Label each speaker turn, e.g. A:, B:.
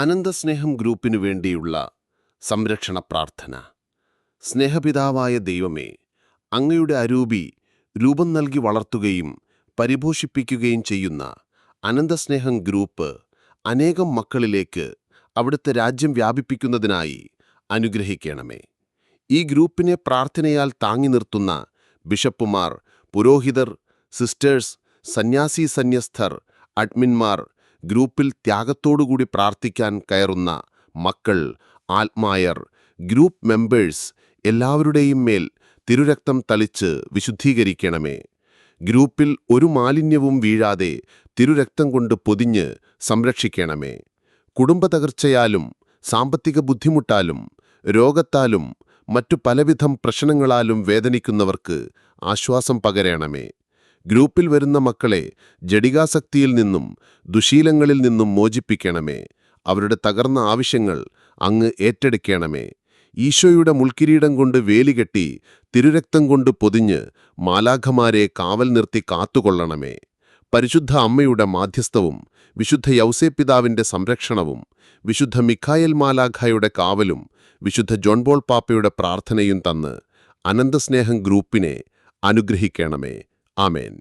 A: അനന്തസ്നേഹം ഗ്രൂപ്പിനു വേണ്ടിയുള്ള സംരക്ഷണ പ്രാർത്ഥന. സ്നേഹപിതാവായ ദൈവമേ അങ്ങയുടെ അരൂപി രൂപം നൽകി വളർത്തുകയും പരിപോഷിപ്പിക്കുകയും ചെയ്യുന്ന അനന്തസ്നേഹം ഗ്രൂപ്പ് അനേകം മക്കളിലേക്ക് അവിടുത്തെ രാജ്യം വ്യാപിപ്പിക്കുന്നതിനായി അനുഗ്രഹിക്കണമേ. ഈ ഗ്രൂപ്പിനെ പ്രാർത്ഥനയാൽ താങ്ങി നിർത്തുന്ന ബിഷപ്പുമാർ പുരോഹിതർ സിസ്റ്റേഴ്സ് സന്യാസി സന്യസ്തർ അഡ്മിന്മാർ ഗ്രൂപ്പിൽ ത്യാഗത്തോടുകൂടി പ്രാർത്ഥിക്കാൻ കയറുന്ന മക്കൾ ആത്മായർ ഗ്രൂപ്പ് മെമ്പേഴ്സ് എല്ലാവരുടെയും മേൽ തിരുരക്തം തളിച്ച് വിശുദ്ധീകരിക്കണമേ. ഗ്രൂപ്പിൽ ഒരു മാലിന്യവും വീഴാതെ തിരുരക്തം കൊണ്ട് പൊതിഞ്ഞ് സംരക്ഷിക്കണമേ. കുടുംബ തകർച്ചയാലും സാമ്പത്തിക ബുദ്ധിമുട്ടാലും രോഗത്താലും മറ്റു പലവിധം പ്രശ്നങ്ങളാലും വേദനിക്കുന്നവർക്ക് ആശ്വാസം പകരണമേ. ഗ്രൂപ്പിൽ വരുന്ന മക്കളെ ജഡികാസക്തിയിൽ നിന്നും ദുശീലങ്ങളിൽ നിന്നും മോചിപ്പിക്കണമേ. അവരുടെ തകർന്ന ആവശ്യങ്ങൾ അങ്ങ് ഏറ്റെടുക്കണമേ. ഈശോയുടെ മുൾക്കിരീടം കൊണ്ട് വേലികെട്ടി തിരുരക്തം കൊണ്ട് പൊതിഞ്ഞ് മാലാഖമാരെ കാവൽ നിർത്തി കാത്തുകൊള്ളണമേ. പരിശുദ്ധ അമ്മയുടെ മാധ്യസ്ഥവും വിശുദ്ധ യൗസേപ്പിതാവിന്റെ സംരക്ഷണവും വിശുദ്ധ മിഖായൽ മാലാഖയുടെ കാവലും വിശുദ്ധ ജോൺബോൾ പാപ്പയുടെ പ്രാർത്ഥനയും തന്ന് അനന്തസ്നേഹം ഗ്രൂപ്പിനെ അനുഗ്രഹിക്കണമേ. ആമേൻ.